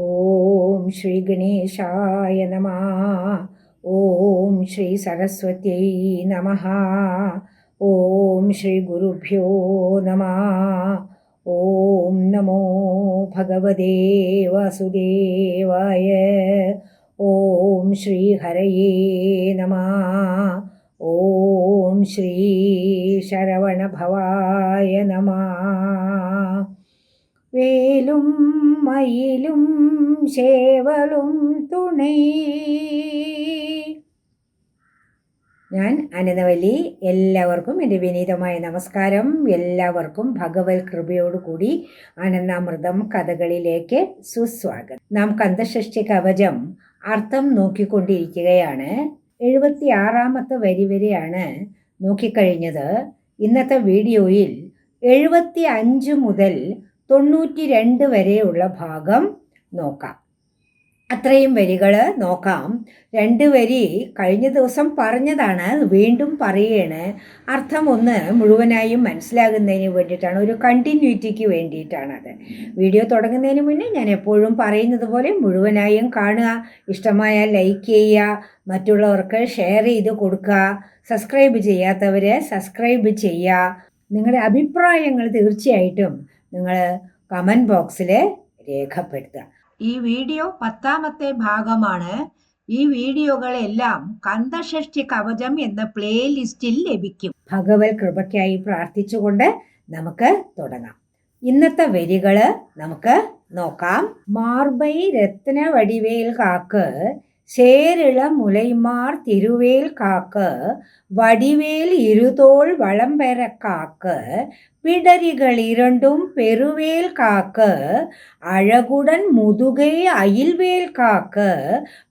ഓം ശ്രീ ഗണേശായ നമ. ഓം ശ്രീ സരസ്വത്യൈ നമ. ഓം ശ്രീ ഗുരുഭ്യോ നമ. ഓം നമോ ഭഗവതേ വാസുദേവായ. ഓം ശ്രീ ഹരയേ നമ. ഓം ശ്രീ ശരവണഭവായ നമ. വേലും മയിലും ശേവളും തുണൈ. ഞാൻ അനന്തവലി എല്ലാവർക്കും എന്റെ വിനീതമായ നമസ്കാരം. എല്ലാവർക്കും ഭഗവത് കൃപയോടുകൂടി ആനന്ദാമൃതം കഥകളിലേക്ക് സുസ്വാഗതം. നാം കന്തഷഷ്ടി കവചം അർത്ഥം നോക്കിക്കൊണ്ടിരിക്കുകയാണ്. എഴുപത്തി ആറാമത്തെ വരി വരെയാണ് നോക്കിക്കഴിഞ്ഞത്. ഇന്നത്തെ വീഡിയോയിൽ എഴുപത്തി അഞ്ച് മുതൽ തൊണ്ണൂറ്റി രണ്ട് വരെയുള്ള ഭാഗം നോക്കാം. അത്രയും വരികൾ നോക്കാം. രണ്ട് വരി കഴിഞ്ഞ ദിവസം പറഞ്ഞതാണ് വീണ്ടും പറയുകയാണ് അർത്ഥം ഒന്ന് മുഴുവനായും മനസ്സിലാകുന്നതിന് വേണ്ടിയിട്ടാണ് ഒരു കണ്ടിന്യൂറ്റിക്ക് വേണ്ടിയിട്ടാണത്. വീഡിയോ തുടങ്ങുന്നതിന് മുന്നേ ഞാൻ എപ്പോഴും പറയുന്നത് പോലെ മുഴുവനായും കാണുക ഇഷ്ടമായ ലൈക്ക് ചെയ്യുക മറ്റുള്ളവർക്ക് ഷെയർ ചെയ്ത് കൊടുക്കുക സബ്സ്ക്രൈബ് ചെയ്യാത്തവരെ സബ്സ്ക്രൈബ് ചെയ്യുക. നിങ്ങളുടെ അഭിപ്രായങ്ങൾ തീർച്ചയായിട്ടും നിങ്ങൾ കമന്റ് ബോക്സിൽ രേഖപ്പെടുത്തുക. ഈ വീഡിയോ പത്താമത്തെ ഭാഗമാണ്. ഈ വീഡിയോകളെല്ലാം കന്തഷഷ്ടി കവചം എന്ന പ്ലേലിസ്റ്റിൽ ലഭിക്കും. ഭഗവത് കൃപയ്ക്കായി പ്രാർത്ഥിച്ചുകൊണ്ട് നമുക്ക് തുടങ്ങാം. ഇന്നത്തെ വരികൾ നമുക്ക് നോക്കാം. മാർബൈ രത്ന വടിവേൽ കാക്ക് சேரிள முலைமார் திருவேல் காக்க வடிவேல் இருதோள் வளம்பெற காக்க பிடரிகள் இரண்டும் பெருவேல் காக்க அழகுடன் முதுகை அயில்வேல் காக்க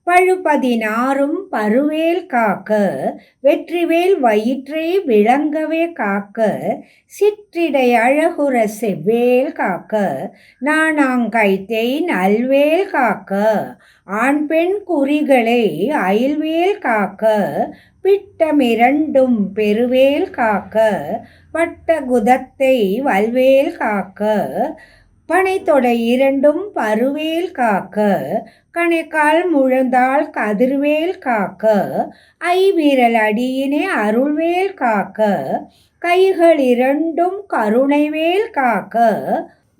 பழுபதினாறும் பருவேல் காக்க வெற்றிவேல் வயிற்றை விளங்கவே காக்க சிற்றிடை அழகுற செவ்வேல் காக்க நாணாங்கைத்தை நல்வேல் காக்க ஆண் பெண் குறிகளை அயில்வேல் காக்க பிட்டமிரண்டும் பெருவேல் காக்க பட்ட குதத்தை வல்வேல் காக்க பனைத்தொடை இரண்டும் பருவேல் காக்க கணைக்கால் முழந்தால் கதிர்வேல் காக்க ஐவீரல் அடியினை அருள்வேல் காக்க கைகள் இரண்டும் கருணைவேல் காக்க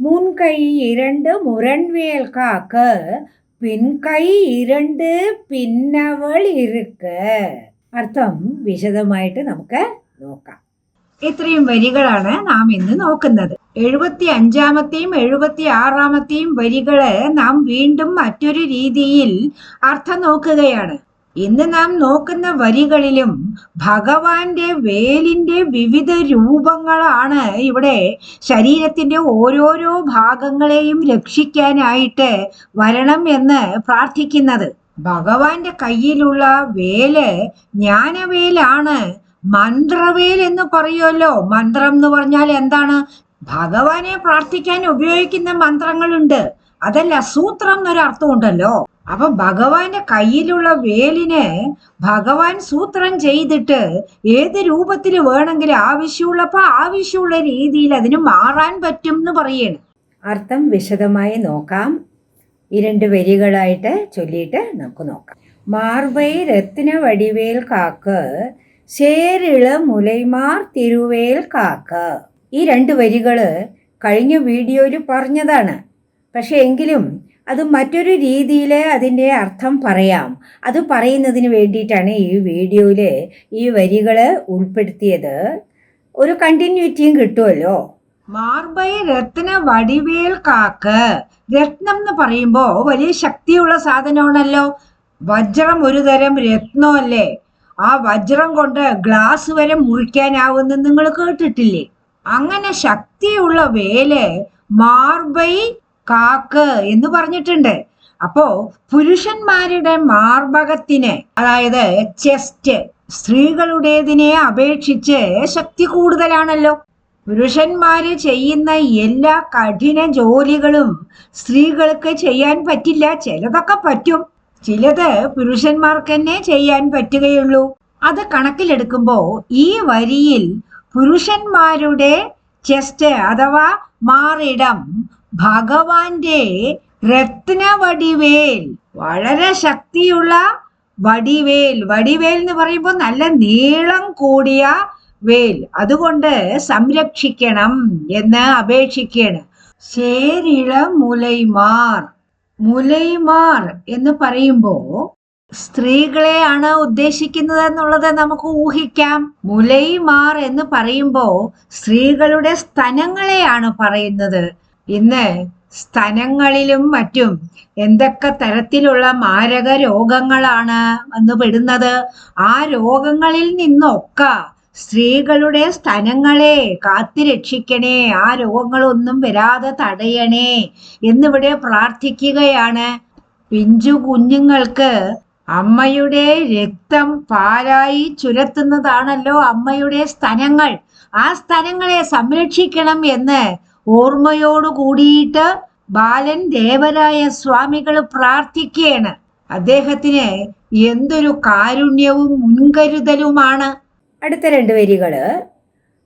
முன்கை இரண்டு முரண்வேல் காக்க പിൻകൈ ഇരണ്ട് പിന്നവൾ ഇരുക്ക് അർത്ഥം വിശദമായിട്ട് നമുക്ക് നോക്കാം. ഇത്രയും വരികളാണ് നാം ഇന്ന് നോക്കുന്നത്. എഴുപത്തി അഞ്ചാമത്തെയും എഴുപത്തി ആറാമത്തെയും വരികൾ നാം വീണ്ടും മറ്റൊരു രീതിയിൽ അർത്ഥം നോക്കുകയാണ്. ഇന്ന് നാം നോക്കുന്ന വരികളിലും ഭഗവാന്റെ വേലിന്റെ വിവിധ രൂപങ്ങളാണ് ഇവിടെ ശരീരത്തിന്റെ ഓരോരോ ഭാഗങ്ങളെയും രക്ഷിക്കാനായിട്ട് വരണം എന്ന് പ്രാർത്ഥിക്കുന്നത്. ഭഗവാന്റെ കയ്യിലുള്ള വേൽ ജ്ഞാനവേലാണ്. മന്ത്രവേൽ എന്ന് പറയുമല്ലോ. മന്ത്രം എന്ന് പറഞ്ഞാൽ എന്താണ്? ഭഗവാനെ പ്രാർത്ഥിക്കാൻ ഉപയോഗിക്കുന്ന മന്ത്രങ്ങളുണ്ട്. അതല്ല സൂത്രം എന്നൊരു അർത്ഥമുണ്ടല്ലോ അപ്പൊ ഭഗവാന്റെ കയ്യിലുള്ള വേലിനെ ഭഗവാൻ സൂത്രം ചെയ്തിട്ട് ഏത് രൂപത്തിൽ വേണമെങ്കിലും ആവശ്യമുള്ളപ്പോ ആവശ്യമുള്ള രീതിയിൽ അതിന് മാറാൻ പറ്റും എന്ന് പറയണ്. അർത്ഥം വിശദമായി നോക്കാം. ഈ രണ്ട് വരികളായിട്ട് ചൊല്ലിയിട്ട് നമുക്ക് നോക്കാം. മാർബൈ രത്ന വടിവേൽ കാക്ക് ശേരിള മുലൈമാർ തിരുവേൽ കാക്ക്. ഈ രണ്ട് വരികൾ കഴിഞ്ഞ വീഡിയോയിൽ പറഞ്ഞതാണ്. പക്ഷേ എങ്കിലും അത് മറ്റൊരു രീതിയിൽ അതിന്റെ അർത്ഥം പറയാം. അത് പറയുന്നതിന് വേണ്ടിയിട്ടാണ് ഈ വീഡിയോയിൽ ഈ വരികൾ ഉൾപ്പെടുത്തിയത്. ഒരു കണ്ടിന്യൂറ്റിയും കിട്ടുമല്ലോ? മാർബൈ രത്ന വടിവേൽ കാക്ക്. രത്നം എന്ന് പറയുമ്പോൾ വലിയ ശക്തിയുള്ള സാധനമാണല്ലോ. വജ്രം ഒരു തരം രത്നമല്ലേ? ആ വജ്രം കൊണ്ട് ഗ്ലാസ് വരെ മുറിക്കാനാവുമെന്ന് നിങ്ങൾ കേട്ടിട്ടില്ലേ? അങ്ങനെ ശക്തിയുള്ള വേൽ മാർബൈ കാക്ക് എന്ന് പറഞ്ഞിട്ടുണ്ട്. അപ്പോ പുരുഷന്മാരുടെ മാർബകത്തിന് അതായത് ചെസ്റ്റ് സ്ത്രീകളുടേതിനെ അപേക്ഷിച്ച് ശക്തി കൂടുതലാണല്ലോ. പുരുഷന്മാര് ചെയ്യുന്ന എല്ലാ കഠിന ജോലികളും സ്ത്രീകൾക്ക് ചെയ്യാൻ പറ്റില്ല ചിലതൊക്കെ പറ്റും. ചിലത് പുരുഷന്മാർക്ക് തന്നെ ചെയ്യാൻ പറ്റുകയുള്ളൂ. അത് കണക്കിലെടുക്കുമ്പോ ഈ വരിയിൽ പുരുഷന്മാരുടെ ചെസ്റ്റ് അഥവാ മാറിടം ഭഗവാന്റെ രത്നവടിവേൽ വളരെ ശക്തിയുള്ള വടിവേൽ. വടിവേൽ എന്ന് പറയുമ്പോൾ നല്ല നീളം കൂടിയ വേൽ. അതുകൊണ്ട് സംരക്ഷിക്കണം എന്ന് അപേക്ഷിക്കുകയാണ്. ശേരിള മുലൈമാർ മുലൈമാർ എന്ന് പറയുമ്പോ സ്ത്രീകളെയാണ് ഉദ്ദേശിക്കുന്നത് എന്നുള്ളത് നമുക്ക് ഊഹിക്കാം. മുലൈമാർ എന്ന് പറയുമ്പോൾ സ്ത്രീകളുടെ സ്തനങ്ങളെയാണ് പറയുന്നത്. ഇന്ന് സ്തനങ്ങളിലും മറ്റും എന്തൊക്കെ തരത്തിലുള്ള മാരക രോഗങ്ങളാണ് വന്നു പെടുന്നത്? ആ രോഗങ്ങളിൽ നിന്നൊക്കെ സ്ത്രീകളുടെ സ്തനങ്ങളെ കാത്തിരക്ഷിക്കണേ ആ രോഗങ്ങളൊന്നും വരാതെ തടയണേ എന്നിവിടെ പ്രാർത്ഥിക്കുകയാണ്. പിഞ്ചു കുഞ്ഞുങ്ങൾക്ക് അമ്മയുടെ രക്തം പാലായി ചുരത്തുന്നതാണല്ലോ അമ്മയുടെ സ്തനങ്ങൾ. ആ സ്ഥലങ്ങളെ സംരക്ഷിക്കണം എന്ന് ഓർമ്മയോട് കൂടിയിട്ട് ബാലൻ ദേവരായ സ്വാമികൾ പ്രാർത്ഥിക്കുകയാണ് അദ്ദേഹത്തിന് എന്തൊരു കാരുണ്യവും മുൻകരുതലുമാണ്. അടുത്ത രണ്ട് വരികൾ.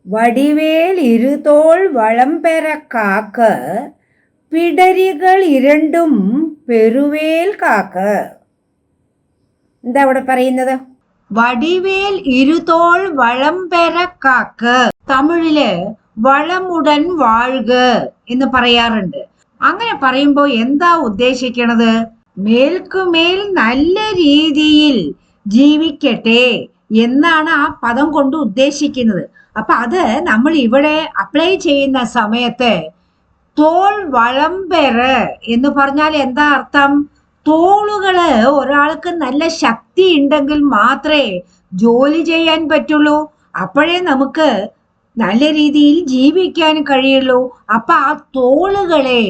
വടിവേൽ ഇരുതോൾ വളംപെര കാക്ക് പിടരികൾ ഇരണ്ടും പെരുവേൽ കാക്ക്. എന്താ അവിടെ പറയുന്നത്? വടിവേൽ ഇരുതോൾ വളംപെര കാക്ക്. തമിഴിൽ വളമുടൻ വാഴുക എന്ന് പറയാറുണ്ട്. അങ്ങനെ പറയുമ്പോൾ എന്താ ഉദ്ദേശിക്കണത്? മേൽക്കുമേൽ നല്ല രീതിയിൽ ജീവിക്കട്ടെ എന്നാണ് ആ പദം കൊണ്ട് ഉദ്ദേശിക്കുന്നത്. അപ്പൊ അത് നമ്മൾ ഇവിടെ അപ്ലൈ ചെയ്യുന്ന സമയത്ത് തോൾ വളംപെറ് എന്ന് പറഞ്ഞാൽ എന്താ അർത്ഥം? തോളുകൾ ഒരാൾക്ക് നല്ല ശക്തി ഉണ്ടെങ്കിൽ മാത്രമേ ജോലി ചെയ്യാൻ പറ്റുള്ളൂ. അപ്പോഴേ നമുക്ക് നല്ല രീതിയിൽ ജീവിക്കാൻ കഴിയുള്ളൂ. അപ്പൊ ആ തോളുകളെ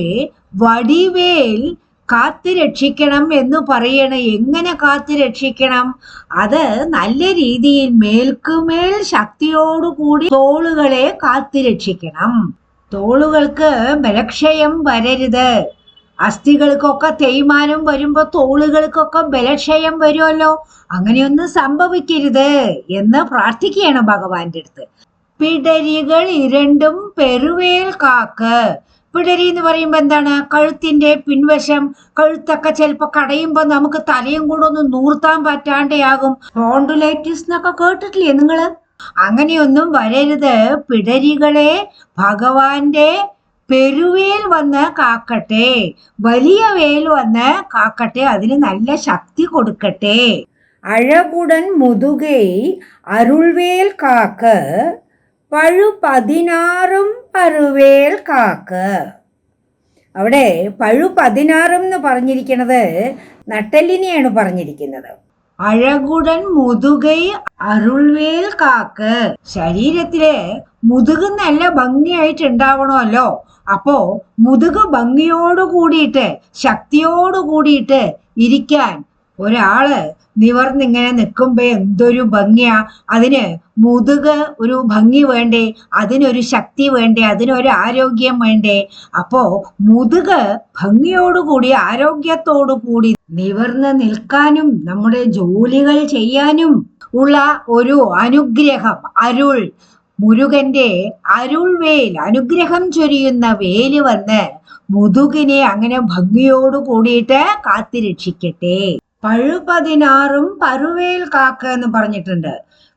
വടിവേൽ കാത്തു രക്ഷിക്കണം എന്ന് പറയണ എങ്ങനെ കാത്തു രക്ഷിക്കണം? അത് നല്ല രീതിയിൽ മേൽക്കുമേൽ ശക്തിയോടുകൂടി തോളുകളെ കാത്തു രക്ഷിക്കണം. തോളുകൾക്ക് ബലക്ഷയം വരരുത്. അസ്ഥികൾക്കൊക്കെ തേയ്മാനം വരുമ്പോ തോളുകൾക്കൊക്കെ ബലക്ഷയം വരുമല്ലോ. അങ്ങനെയൊന്നും സംഭവിക്കരുത് എന്ന് പ്രാർത്ഥിക്കുകയാണ് ഭഗവാന്റെ അടുത്ത് പിടരികൾ ഇരണ്ടും പെരുവേൽ കാക്ക്. പിടരി എന്ന് പറയുമ്പോ എന്താണ്? കഴുത്തിന്റെ പിൻവശം കഴുത്തൊക്കെ ചിലപ്പോ കടയുമ്പോ നമുക്ക് തലയും കൂടെ ഒന്ന് നൂർത്താൻ പറ്റാണ്ടെയാകും. സ്പോണ്ടുലൈറ്റിസ് എന്നൊക്കെ കേട്ടിട്ടില്ലേ നിങ്ങൾ? അങ്ങനെയൊന്നും വരരുത്. പിടരികളെ ഭഗവാന്റെ പെരുവേൽ വന്ന് കാക്കട്ടെ. വലിയ വേൽ വന്ന് കാക്കട്ടെ. അതിന് നല്ല ശക്തി കൊടുക്കട്ടെ. അഴകുടൻ മുതുകൈ അരുൾവേൽ കാക്ക്. പഴു പതിനാറും പരുവേൽ കാക്ക്. അവിടെ പഴു പതിനാറും എന്ന് പറഞ്ഞിരിക്കുന്നത് നട്ടെല്ലിനെയാണ് പറഞ്ഞിരിക്കുന്നത്. അഴകുടൻ മുതുകൈ അരുൾവേൽ കാക്ക്. ശരീരത്തിലെ മുതുക് നല്ല ഭംഗിയായിട്ട് ഉണ്ടാവണമല്ലോ അപ്പോ മുതുക് ഭംഗിയോട് കൂടിയിട്ട് ശക്തിയോട് കൂടിയിട്ട് ഇരിക്കാൻ ഒരാൾ നിവർന്നിങ്ങനെ നിൽക്കുമ്പോ എന്തൊരു ഭംഗിയാ. അതിന് മുതുക് ഒരു ഭംഗി വേണ്ടേ അതിനൊരു ശക്തി വേണ്ടേ അതിനൊരു ആരോഗ്യം വേണ്ടേ. അപ്പോ മുതുക് ഭംഗിയോടുകൂടി ആരോഗ്യത്തോടു കൂടി നിവർന്ന് നിൽക്കാനും നമ്മുടെ ജോലികൾ ചെയ്യാനും ഉള്ള ഒരു അനുഗ്രഹം അരുൾ. മുരുകന്റെ അരുൾവേൽ അനുഗ്രഹം ചൊരിയുന്ന വേൽ വന്ന് മുതുകിനെ അങ്ങനെ ഭംഗിയോടു കൂടിയിട്ട് കാത്തിരക്ഷിക്കട്ടെ. പഴുപതിനാറും പരുവേൽ കാക്ക എന്ന് പറഞ്ഞിട്ടുണ്ട്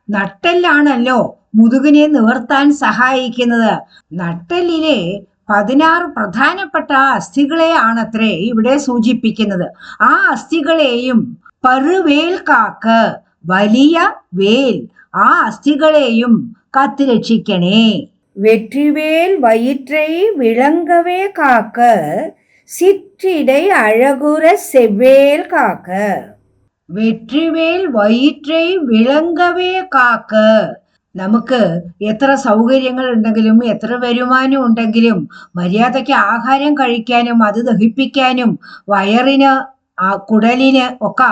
നട്ടെല്ലാണല്ലോ മുതുകിനെ നിവർത്താൻ സഹായിക്കുന്നത് നട്ടെല്ലിലെ പതിനാറ് പ്രധാനപ്പെട്ട അസ്ഥികളെ ആണത്രേ ഇവിടെ സൂചിപ്പിക്കുന്നത് ആ അസ്ഥികളെയും പരുവേൽ കാക്ക് വലിയ വേൽ ആ അസ്ഥികളെയും കാത്തുരക്ഷിക്കണേ வெற்றிவேல் வயிற்றை விளங்கவே காக்க சிற்றிடை அழகுற செவ்வேல் காக்க. வெற்றிவேல் வயிற்றை விளங்கவே காக்க. നമുക്ക് എത്ര സൗകര്യങ്ങൾ ഉണ്ടെങ്കിലും എത്ര വരുമാനം ഉണ്ടെങ്കിലും മര്യാദയ്ക്ക് ആഹാരം കഴിക്കാനും അത് ദഹിപ്പിക്കാനും വയറിന് ആ കുടലിന് ഒക്കെ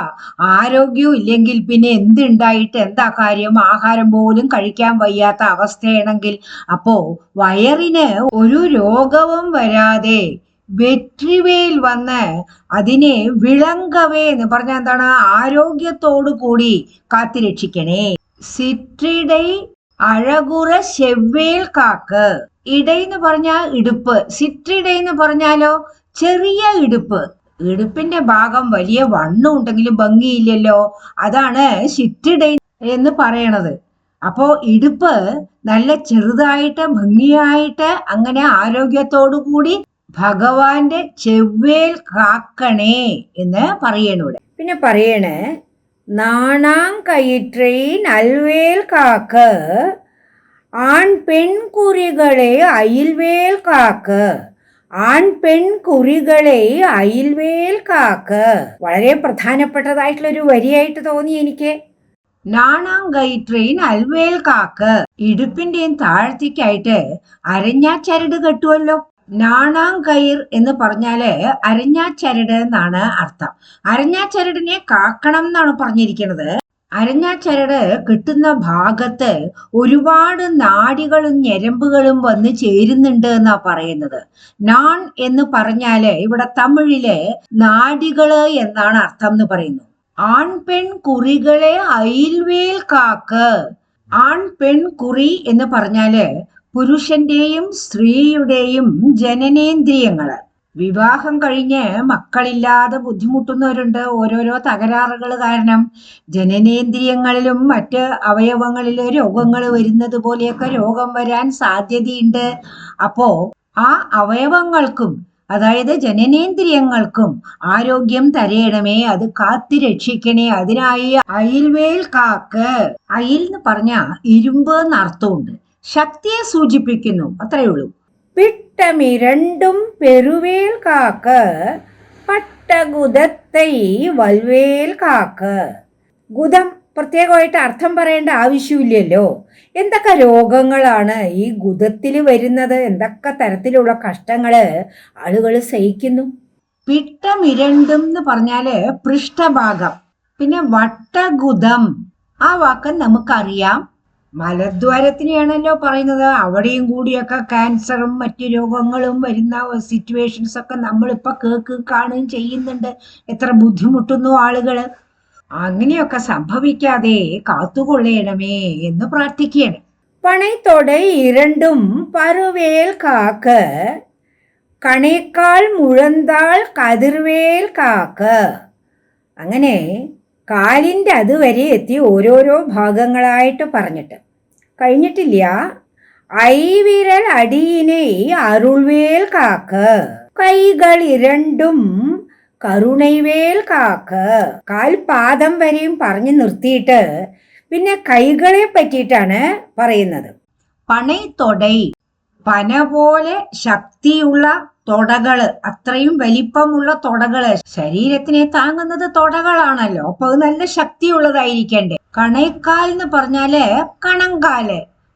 ആരോഗ്യവും ഇല്ലെങ്കിൽ പിന്നെ എന്തുണ്ടായിട്ട് എന്താ കാര്യം ആഹാരം പോലും കഴിക്കാൻ വയ്യാത്ത അവസ്ഥയാണെങ്കിൽ അപ്പോ വയറിന് ഒരു രോഗവും വരാതെ വെട്രിവേൽ വന്ന് അതിനെ വിളങ്കവേ എന്ന് പറഞ്ഞാൽ എന്താണ്? ആരോഗ്യത്തോടു കൂടി കാത്തിരക്ഷിക്കണേ സിട്രിടൈ അഴകുറ ചെവ്വേൽ കാക്ക്. ഇട എന്ന് പറഞ്ഞാൽ ഇടുപ്പ്. സിട്രിട എന്ന് പറഞ്ഞാലോ? ചെറിയ ഇടുപ്പ്. ഇടുപ്പിന്റെ ഭാഗം വലിയ വണ്ണം ഉണ്ടെങ്കിലും ഭംഗിയില്ലല്ലോ. അതാണ് സിട്രിഡൈ എന്ന് പറയണത്. അപ്പോ ഇടുപ്പ് നല്ല ചെറുതായിട്ട് ഭംഗിയായിട്ട് അങ്ങനെ ആരോഗ്യത്തോടു കൂടി ഭഗവാന്റെ ചെവ്വേൽ കാക്കണേ എന്ന് പറയണൂടെ. പിന്നെ പറയണേ നാണാങ്കയിറ്റേ നൽവേൽ കാക്ക് ആൺ പെൺകുറികളെ അയിൽവേൽ കാക്ക് ആൺ പെൺകുറികളെ അയിൽവേൽ കാക്ക്. വളരെ പ്രധാനപ്പെട്ടതായിട്ടുള്ള ഒരു വരിയായിട്ട് തോന്നി എനിക്ക്. നാണാങ്കയിറ്റേൻ അൽവേൽ കാക്ക്. ഇടുപ്പിന്റെയും താഴത്തേക്കായിട്ട് അരഞ്ഞാ ചരട് കെട്ടുമല്ലോ നാണാം കയിർ എന്ന് പറഞ്ഞാൽ അരഞ്ഞാച്ചരട് എന്നാണ് അർത്ഥം. അരഞ്ഞാച്ചരടിനെ കാക്കണം എന്നാണ് പറഞ്ഞിരിക്കുന്നത്. അരഞ്ഞാച്ചരട് കിട്ടുന്ന ഭാഗത്ത് ഒരുപാട് നാടികളും ഞരമ്പുകളും വന്ന് ചേരുന്നുണ്ട് എന്നാ പറയുന്നത്. നാൺ എന്ന് പറഞ്ഞാൽ ഇവിടെ തമിഴിലെ നാടികൾ എന്നാണ് അർത്ഥം എന്ന് പറയുന്നു. ആൺ പെൺ കുറികളെ അയിൽവേൽ കാക്ക്. ആൺ പെൺ കുറി എന്ന് പറഞ്ഞാൽ പുരുഷന്റെയും സ്ത്രീയുടെയും ജനനേന്ദ്രിയങ്ങൾ. വിവാഹം കഴിഞ്ഞ് മക്കളില്ലാതെ ബുദ്ധിമുട്ടുന്നവരുണ്ട് ഓരോരോ തകരാറുകൾ കാരണം. ജനനേന്ദ്രിയങ്ങളിലും മറ്റ് അവയവങ്ങളിൽ രോഗങ്ങൾ വരുന്നത് പോലെയൊക്കെ രോഗം വരാൻ സാധ്യതയുണ്ട്. അപ്പോ ആ അവയവങ്ങൾക്കും അതായത് ജനനേന്ദ്രിയങ്ങൾക്കും ആരോഗ്യം തരയണമേ അത് കാത്തി രക്ഷിക്കണേ. അതിനായി അയിൽവേൽ കാക്ക് അയിൽ എന്ന് പറഞ്ഞ ഇരുമ്പ് എന്നർത്ഥമുണ്ട് ശക്തിയെ സൂചിപ്പിക്കുന്നു. അത്രയേ ഉള്ളൂ. പിട്ടമിരണ്ടും പെരുവേൽ കാക്ക പട്ടഗുദത്തെ വൽവേൽ കാക്ക. ഗുദം പ്രത്യേകമായിട്ട് അർത്ഥം പറയേണ്ട ആവശ്യമില്ലല്ലോ. എന്തൊക്കെ രോഗങ്ങളാണ് ഈ ഗുദത്തിൽ വരുന്നത്? എന്തൊക്കെ തരത്തിലുള്ള കഷ്ടങ്ങൾ ആളുകൾ സഹിക്കുന്നു? പിട്ടമിരണ്ടും എന്ന് പറഞ്ഞാൽ പൃഷ്ഠഭാഗം. പിന്നെ വട്ടഗുദം. ആ വാക്ക് നമുക്കറിയാം. മലദ്വാരത്തിനെയാണല്ലോ പറയുന്നത്. അവിടെയും കൂടിയൊക്കെ ക്യാൻസറും മറ്റു രോഗങ്ങളും വരുന്ന സിറ്റുവേഷൻസ് ഒക്കെ നമ്മളിപ്പോ കേക്ക് കാണുകയും ചെയ്യുന്നുണ്ട്. എത്ര ബുദ്ധിമുട്ടുന്നു ആളുകൾ. അങ്ങനെയൊക്കെ സംഭവിക്കാതെ കാത്തുകൊള്ളയണമേ എന്ന് പ്രാർത്ഥിക്കുകയാണ്. പണയത്തോടെ ഇരണ്ടും പറവേൽ കാക്ക്. കണേക്കാൾ മുഴന്താൾ കതിർവേൽ കാക്ക്. അങ്ങനെ കാലിന്റെ അതുവരെ എത്തി ഓരോരോ ഭാഗങ്ങളായിട്ട് പറഞ്ഞിട്ട്. കഴിഞ്ഞിട്ടില്ല. ഐവിരൽ അടിയിനെ അരുൾവേൽ കാക്ക്. കൈകൾ ഇരണ്ടും കരുണൈവേൽ കാക്ക്. കാൽപാദം വരെയും പറഞ്ഞു നിർത്തിയിട്ട് പിന്നെ കൈകളെ പറ്റിയിട്ടാണ് പറയുന്നത്. പണൈത്തൊടൈ പന പോലെ ശക്തിയുള്ള തൊടകൾ. അത്രയും വലിപ്പമുള്ള തൊടകൾ. ശരീരത്തിനെ താങ്ങുന്നത് തൊടകളാണല്ലോ. അപ്പൊ അത് നല്ല ശക്തിയുള്ളതായിരിക്കണ്ടേ. കണേക്കാൽ എന്ന് പറഞ്ഞാൽ കണങ്കാൽ.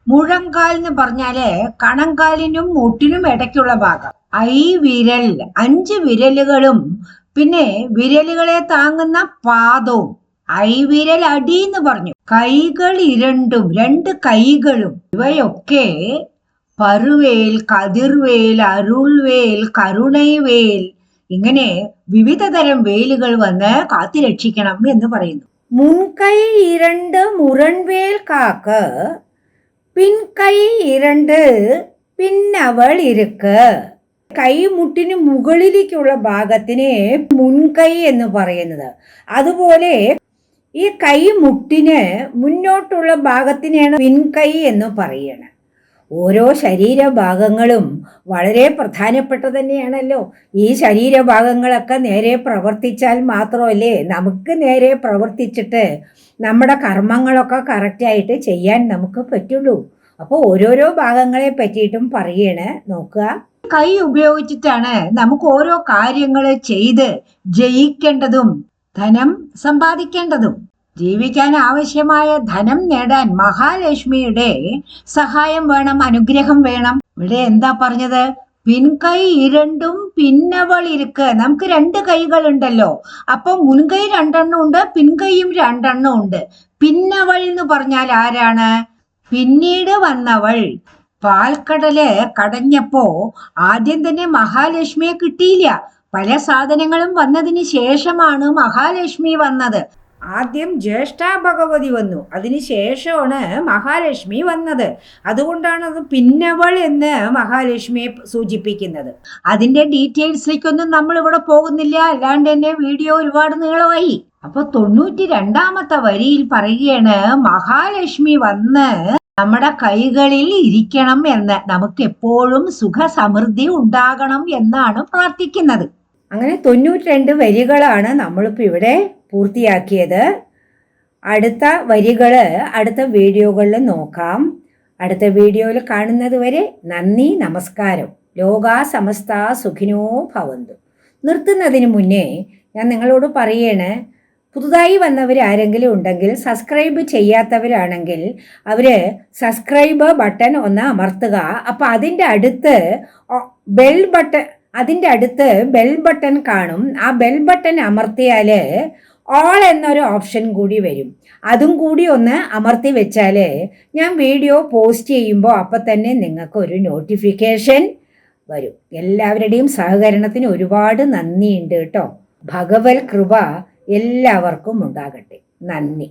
മുഴങ്കാൽ എന്ന് പറഞ്ഞാൽ കണങ്കാലിനും മുട്ടിനും ഇടയ്ക്കുള്ള ഭാഗം. ഐ വിരൽ. അഞ്ച് വിരലുകളും പിന്നെ വിരലുകളെ താങ്ങുന്ന പാദവും. വിരൽ അടി എന്ന് പറഞ്ഞു. കൈകൾ ഇരണ്ടും രണ്ട് കൈകളും. ഇവയൊക്കെ പരുവേൽ കതിർവേൽ അരുൾവേൽ കരുണൈവേൽ. ഇങ്ങനെ വിവിധ തരം വേലുകൾ വന്ന് കാത്തിരക്ഷിക്കണം എന്ന് പറയുന്നു. മുൻകൈ ഇരണ്ട് മുരൺവേൽ കാക്ക പിൻകൈ ഇരണ്ട് പിന്നവൾ ഇരുക്ക്. കൈമുട്ടിന് മുകളിലേക്കുള്ള ഭാഗത്തിനെ മുൻകൈ എന്ന് പറയുന്നത്. അതുപോലെ ഈ കൈമുട്ടിന് മുന്നോട്ടുള്ള ഭാഗത്തിനെയാണ് പിൻകൈ എന്ന് പറയുന്നത്. ഓരോ ശരീരഭാഗങ്ങളും വളരെ പ്രധാനപ്പെട്ട തന്നെയാണല്ലോ. ഈ ശരീരഭാഗങ്ങളൊക്കെ നേരെ പ്രവർത്തിച്ചാൽ മാത്രമല്ലേ നമുക്ക് നേരെ പ്രവർത്തിച്ചിട്ട് നമ്മുടെ കർമ്മങ്ങളൊക്കെ കറക്റ്റായിട്ട് ചെയ്യാൻ നമുക്ക് പറ്റുള്ളൂ. അപ്പോൾ ഓരോരോ ഭാഗങ്ങളെ പറ്റിയിട്ടും പറയണേ. നോക്കുക. കൈ ഉപയോഗിച്ചിട്ടാണ് നമുക്ക് ഓരോ കാര്യങ്ങൾ ചെയ്ത് ജയിക്കേണ്ടതും ധനം സമ്പാദിക്കേണ്ടതും. ജീവിക്കാൻ ആവശ്യമായ ധനം നേടാൻ മഹാലക്ഷ്മിയുടെ സഹായം വേണം അനുഗ്രഹം വേണം. ഇവിടെ എന്താ പറഞ്ഞത്? പിൻകൈ ഇരണ്ടും പിന്നവൾ ഇരിക്ക്. നമുക്ക് രണ്ട് കൈകൾ ഉണ്ടല്ലോ അപ്പൊ മുൻകൈ രണ്ടെണ്ണം ഉണ്ട് പിൻകൈയും രണ്ടെണ്ണം ഉണ്ട്. പിന്നവൾ എന്ന് പറഞ്ഞാൽ ആരാണ്? പിന്നീട് വന്നവൾ. പാൽക്കടൽ കടഞ്ഞപ്പോ ആദ്യം തന്നെ മഹാലക്ഷ്മിയെ കിട്ടിയില്ല. പല സാധനങ്ങളും വന്നതിന് ശേഷമാണ് മഹാലക്ഷ്മി വന്നത്. ആദ്യം ജ്യേഷ്ഠ ഭഗവതി വന്നു. അതിനുശേഷമാണ് മഹാലക്ഷ്മി വന്നത്. അതുകൊണ്ടാണ് അത് പിന്നവൾ എന്ന് മഹാലക്ഷ്മിയെ സൂചിപ്പിക്കുന്നത്. അതിന്റെ ഡീറ്റെയിൽസിലേക്കൊന്നും നമ്മൾ ഇവിടെ പോകുന്നില്ല. അല്ലാണ്ട് തന്നെ വീഡിയോ ഒരുപാട് നീളമായി. അപ്പൊ തൊണ്ണൂറ്റി രണ്ടാമത്തെ വരിയിൽ പറയുകയാണ് മഹാലക്ഷ്മി വന്ന് നമ്മുടെ കൈകളിൽ ഇരിക്കണം എന്ന്. നമുക്ക് എപ്പോഴും സുഖ സമൃദ്ധി ഉണ്ടാകണം എന്നാണ് പ്രാർത്ഥിക്കുന്നത്. അങ്ങനെ തൊണ്ണൂറ്റി രണ്ട് വരികളാണ് നമ്മളിപ്പോൾ ഇവിടെ പൂർത്തിയാക്കിയത്. അടുത്ത വരികൾ അടുത്ത വീഡിയോകളിൽ നോക്കാം. അടുത്ത വീഡിയോയിൽ കാണുന്നത് വരെ നന്ദി നമസ്കാരം. ലോകാ സമസ്ത സുഖിനോ ഭവന്തു. നിർത്തുന്നതിന് മുന്നേ ഞാൻ നിങ്ങളോട് പറയണേ പുതുതായി വന്നവർ ആരെങ്കിലും ഉണ്ടെങ്കിൽ സബ്സ്ക്രൈബ് ചെയ്യാത്തവരാണെങ്കിൽ അവർ സബ്സ്ക്രൈബ് ബട്ടൺ ഒന്ന് അമർത്തുക. അപ്പോൾ അതിന്റെ അടുത്ത് ബെൽ ബട്ടൺ അതിന്റെ അടുത്ത് ബെൽ ബട്ടൺ കാണും. ആ ബെൽ ബട്ടൺ അമർത്തിയാൽ ഓൾ എന്നൊരു ഓപ്ഷൻ കൂടി വരും. അതും കൂടി ഒന്ന് അമർത്തി വെച്ചാൽ ഞാൻ വീഡിയോ പോസ്റ്റ് ചെയ്യുമ്പോൾ അപ്പം തന്നെ നിങ്ങൾക്ക് ഒരു നോട്ടിഫിക്കേഷൻ വരും. എല്ലാവരുടെയും സഹകരണത്തിന് ഒരുപാട് നന്ദിയുണ്ട് കേട്ടോ. ഭഗവത് കൃപ എല്ലാവർക്കും ഉണ്ടാകട്ടെ. നന്ദി.